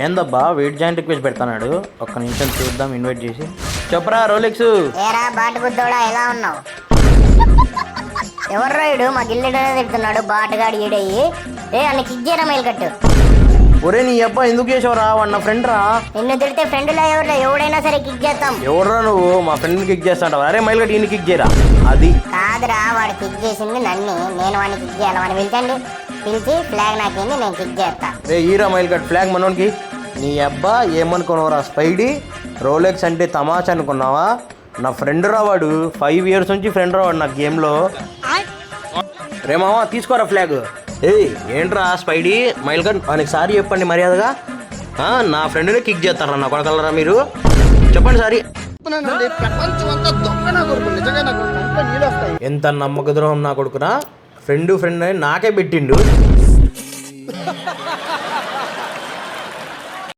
ఏందబ్బా wait joint request పెడతాడు ఒక్క నిమిషం చూద్దాం ఇన్వైట్ చేసి. చెప్పరా రోలెక్స్ ఏరా బాటు బుద్ధోడా ఎలా ఉన్నావు? ఎవర్రా ఇడు మా గిల్లెడనే తిడుతున్నాడు బాటగాడు ఈడయ్యి ఏ అన్న కిగ్గేరా మైల్ కట్టు? ఒరే నీ అబ్బా ఎందుకు చేసావురా వాడు నా ఫ్రెండ్ రా. నిన్ను తిడితే ఫ్రెండ్లా ఎవరు ఎవడైనా సరే కిక్ చేస్తాం. ఎవర్రా నువ్వు? మా ఫ్రెండ్ కిక్ చేస్తాంటావు? అరే మైల్ గట్టి ఈయన కిక్ చేయరా? అది. కాదురా వాడు కిక్ చేసింది నన్ను. నేను వాడిని కిక్ చేయాలి. వాడిని పిలిచండి. పిలిచి ఫ్లాగ్ నాకింది నేను కిక్ చేస్తా. రే ఈరా మైల్ కట్ ఫ్లాగ్ మనోనికి. నీ అబ్బా ఏమనుకున్నావురా స్పైడీ? రోలెక్స్ అంటే తమాషా అనుకున్నావా? నా ఫ్రెండ్ రా వాడు. ఫైవ్ ఇయర్స్ నుంచి ఫ్రెండ్ రా వాడు నా గేమ్లో. రే మామ తీసుకోరా ఫ్లాగ్ ఏయ్ ఏంట్రా స్పైడీ? మైల్ కట్ వానికి సారీ చెప్పండి మర్యాదగా. ఆ, నా ఫ్రెండ్ని కిక్ చేస్తారా? నా కొడకలరా మీరు? చెప్పండి సారీ. చెప్తున్నానండి ప్రపంచం అంతా దొంగ నా కొడుకు నిజంగా నాకు కంట్లో నీళ్ళు వస్తాయి. ఎంత నమ్మక ద్రోహం నా కొడుకునా? ఫ్రెండ్ ఫ్రెండ్ అని నాకే పెట్టిండు.